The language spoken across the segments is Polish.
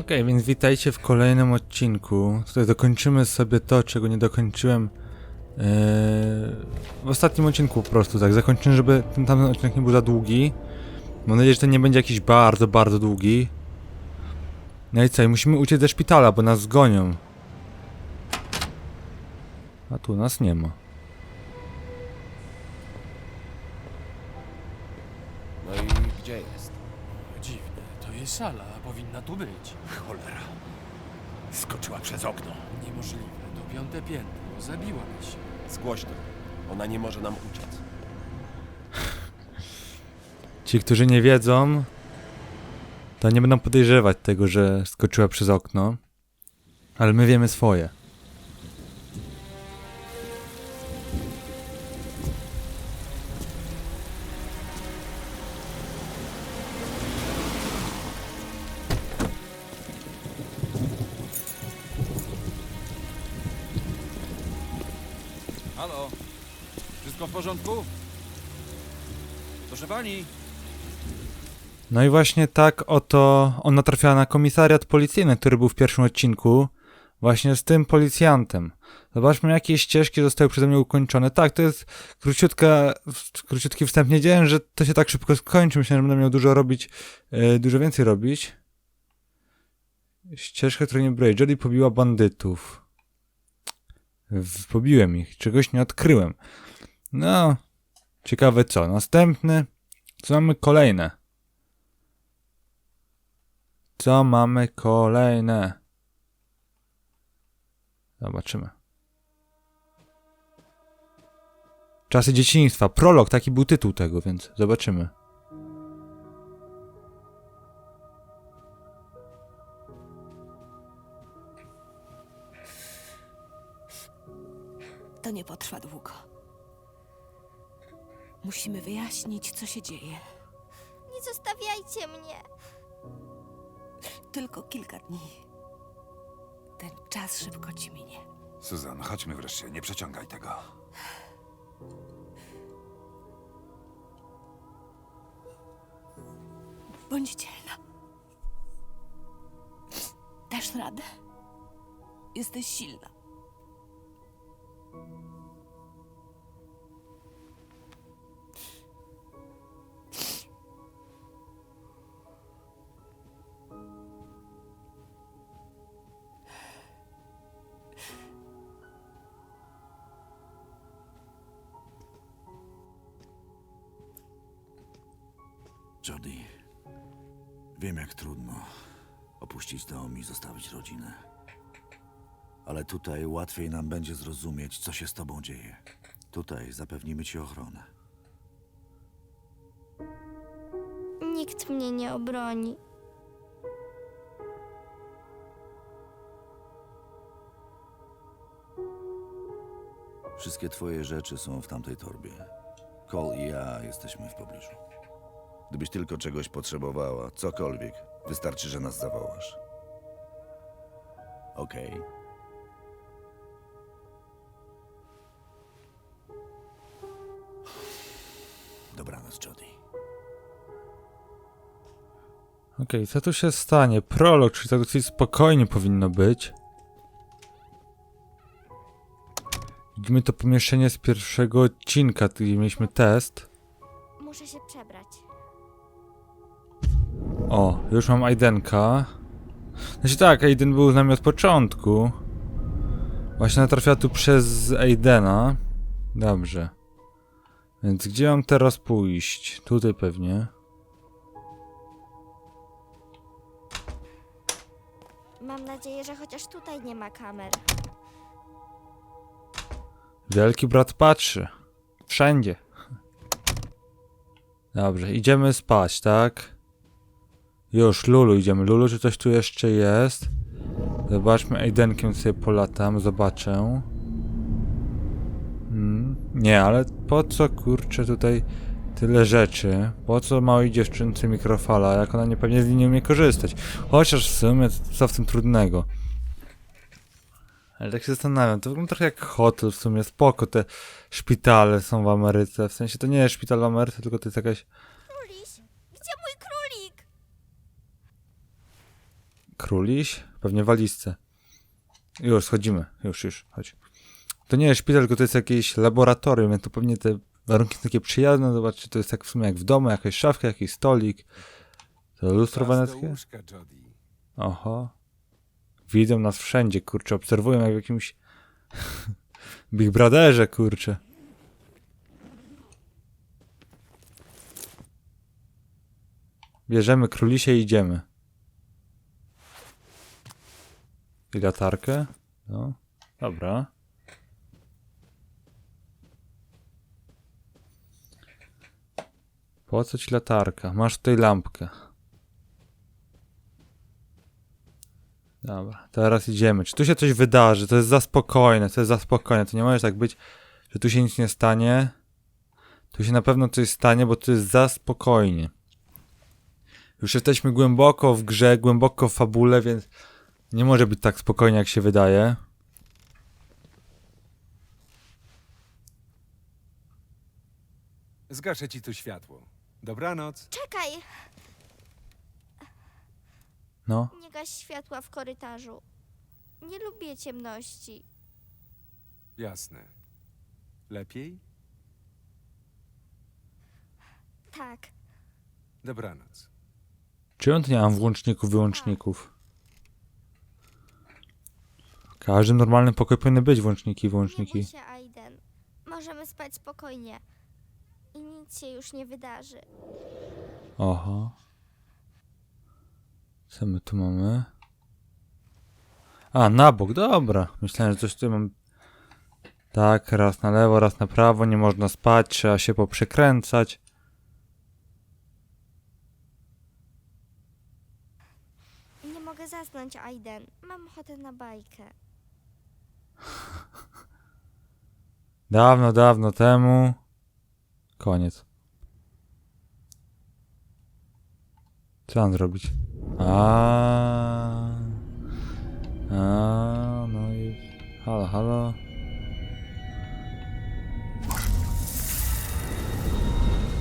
Okej, więc witajcie w kolejnym odcinku. Tutaj dokończymy sobie to, czego nie dokończyłem yy, w ostatnim odcinku po prostu, tak. Zakończymy, żeby ten tamten odcinek nie był za długi. Mam nadzieję, że ten nie będzie jakiś bardzo, bardzo długi. No i co, i musimy uciec ze szpitala, bo nas zgonią. A tu nas nie ma. No i gdzie jest? Dziwne, to jest sala, powinna tu być. Cholera. Skoczyła przez okno. Niemożliwe, to piąte piętro, zabiłaby się. Zgłoś to. Ona nie może nam uciec. Ci, którzy nie wiedzą, to nie będą podejrzewać tego, że skoczyła przez okno. Ale my wiemy swoje. Halo? Wszystko w porządku? Proszę pani, No i właśnie tak oto ona trafiała na komisariat policyjny, który był w pierwszym odcinku. Właśnie z tym policjantem. Zobaczmy, jakie ścieżki zostały przeze mnie ukończone. Tak, to jest króciutka, króciutki wstęp. Nie wiedziałem, że to się tak szybko skończy. Myślałem, że będę miał dużo robić, e, dużo więcej robić. Ścieżka, której nie brałem. Pobiła bandytów. Pobiłem ich. Czegoś nie odkryłem. No, ciekawe co. Następny. Co mamy kolejne? Co mamy kolejne? Zobaczymy. Czasy dzieciństwa. Prolog, taki był tytuł tego, więc zobaczymy. To nie potrwa długo. Musimy wyjaśnić, co się dzieje. Nie zostawiajcie mnie. Tylko kilka dni. Ten czas szybko ci minie. Suzan, chodźmy wreszcie, nie przeciągaj tego. Bądź dzielna. Dasz radę. Jesteś silna. Jody, wiem jak trudno opuścić dom i zostawić rodzinę. Ale tutaj łatwiej nam będzie zrozumieć, co się z tobą dzieje. Tutaj zapewnimy ci ochronę. Nikt mnie nie obroni. Wszystkie twoje rzeczy są w tamtej torbie. Cole i ja jesteśmy w pobliżu. Gdybyś tylko czegoś potrzebowała, cokolwiek, wystarczy, że nas zawołasz. Okej. Dobranoc, Jody. Okej, co tu się stanie? Prolog, czyli tak dosyć spokojnie powinno być. Widzimy to pomieszczenie z pierwszego odcinka, gdzie mieliśmy test. Muszę się przebrać. O, już mam Aidenka. Znaczy tak, Aiden był z nami od początku. Właśnie natrafiła tu przez Aidena. Dobrze. Więc gdzie mam teraz pójść? Tutaj pewnie. Mam nadzieję, że chociaż tutaj nie ma kamer. Wielki brat patrzy. Wszędzie. Dobrze, idziemy spać, tak? Już, Lulu, idziemy. Lulu, czy coś tu jeszcze jest? Zobaczmy, Aidenkiem sobie polatam, zobaczę. Hmm, nie, ale po co, kurczę, tutaj tyle rzeczy? Po co małej dziewczynce mikrofala, jak ona nie pewnie z niej nie umie korzystać? Chociaż w sumie, co w tym trudnego? Ale tak się zastanawiam, to wygląda trochę jak hotel w sumie, spoko te szpitale są w Ameryce, w sensie to nie jest szpital w Ameryce, tylko to jest jakaś Króliś, gdzie mój Króliś? Pewnie walizce. Już, schodzimy. Już, już, chodź. To nie jest szpital, tylko to jest jakieś laboratorium, więc to pewnie te warunki są takie przyjazne. Zobaczcie, to jest tak w sumie jak w domu, jakaś szafka, jakiś stolik. To lustro weneckie? Oho. Widzą nas wszędzie, kurczę, obserwują jak w jakimś Big Brotherze, kurczę. Bierzemy królisie i idziemy. I latarkę? No, dobra. Po co ci latarka? Masz tutaj lampkę. Dobra, teraz idziemy. Czy tu się coś wydarzy? To jest za spokojne, to jest za spokojne. To nie może tak być, że tu się nic nie stanie. Tu się na pewno coś stanie, bo to jest za spokojnie. Już jesteśmy głęboko w grze, głęboko w fabule, więc nie może być tak spokojnie, jak się wydaje. Zgaszę ci tu światło. Dobranoc. Czekaj, No, nie gaś światła w korytarzu. Nie lubię ciemności. Jasne. Lepiej? Tak, Dobranoc. czy on nie mam włączników, wyłączników? Każdym normalnym pokoju powinny być włączniki, bój się, Aiden. Możemy spać spokojnie. I nic się już nie wydarzy. Oho. Co my tu mamy? A, na bok, dobra. Myślałem, że coś tu mam. Tak, raz na lewo, raz na prawo. Nie można spać, trzeba się poprzekręcać. Nie mogę zasnąć, Aiden. Mam ochotę na bajkę. Dawno, dawno temu. Koniec. Co mam zrobić? A, a, no i halo, halo.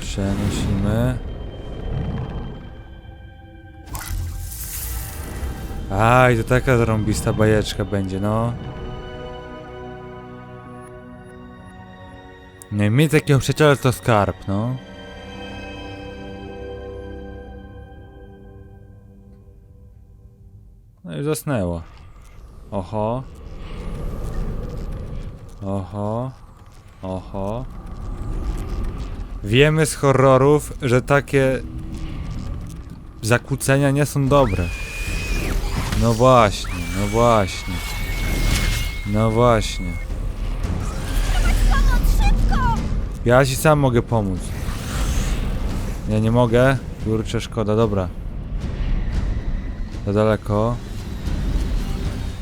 Przenosimy. Aj, to taka zarąbista bajeczka będzie, no. Nie, mieć takiego przyjaciela to skarb, no. No i zasnęła. Oho. Oho. Oho. Wiemy z horrorów, że takie zakłócenia nie są dobre. No właśnie, no właśnie. No właśnie. Ja ci sam mogę pomóc. Nie, nie mogę. Kurczę, szkoda, dobra. Za daleko.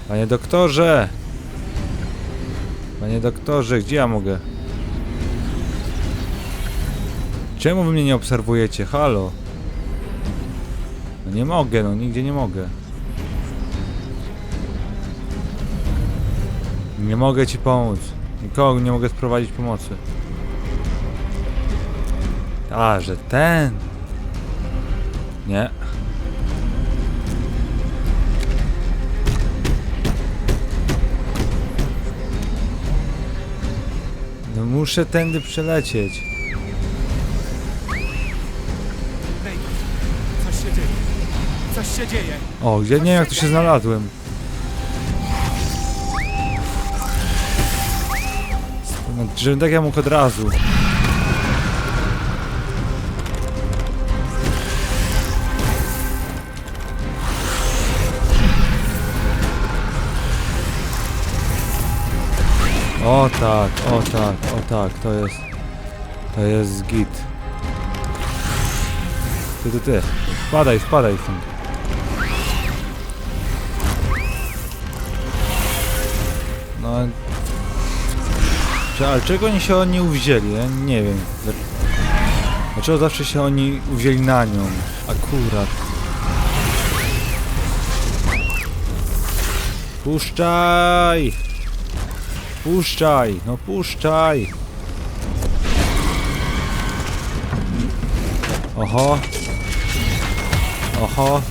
Panie doktorze! Panie doktorze, gdzie ja mogę? Czemu wy mnie nie obserwujecie? Halo? No nie mogę, no nigdzie nie mogę. Nie mogę ci pomóc. Nikogo nie mogę sprowadzić pomocy. A, że ten. Nie. No muszę tędy przelecieć. Coś się dzieje. Coś się dzieje. O, gdzie nie wiem jak tu się znalazłem. Żebym tak ja mógł od razu. O tak, o tak, o tak, to jest... To jest git. Ty, ty, ty. Spadaj, spadaj stąd. No... Ale czego oni się oni uwzięli? Ja nie wiem. Dlaczego zawsze się oni uwzięli na nią? Akurat. Puszczaj! Puszczaj! No puszczaj! Oho! Oho!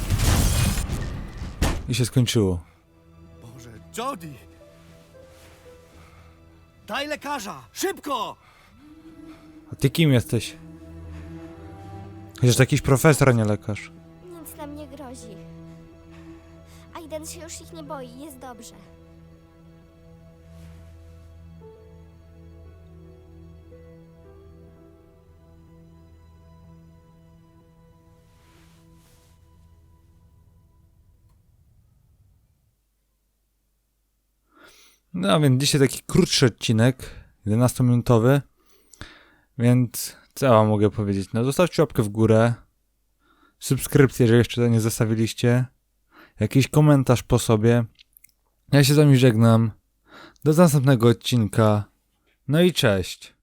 I się skończyło. Boże, Jody! Daj lekarza! Szybko! A ty kim jesteś? Chociaż to jakiś profesor, a nie lekarz. Nic nam nie grozi. Aiden się już ich nie boi, jest dobrze. No więc dzisiaj taki krótszy odcinek, 11-minutowy. Więc co wam mogę powiedzieć? No zostawcie łapkę w górę. Subskrypcję, jeżeli jeszcze to nie zostawiliście. Jakiś komentarz po sobie. Ja się z wami żegnam. Do następnego odcinka. No i cześć.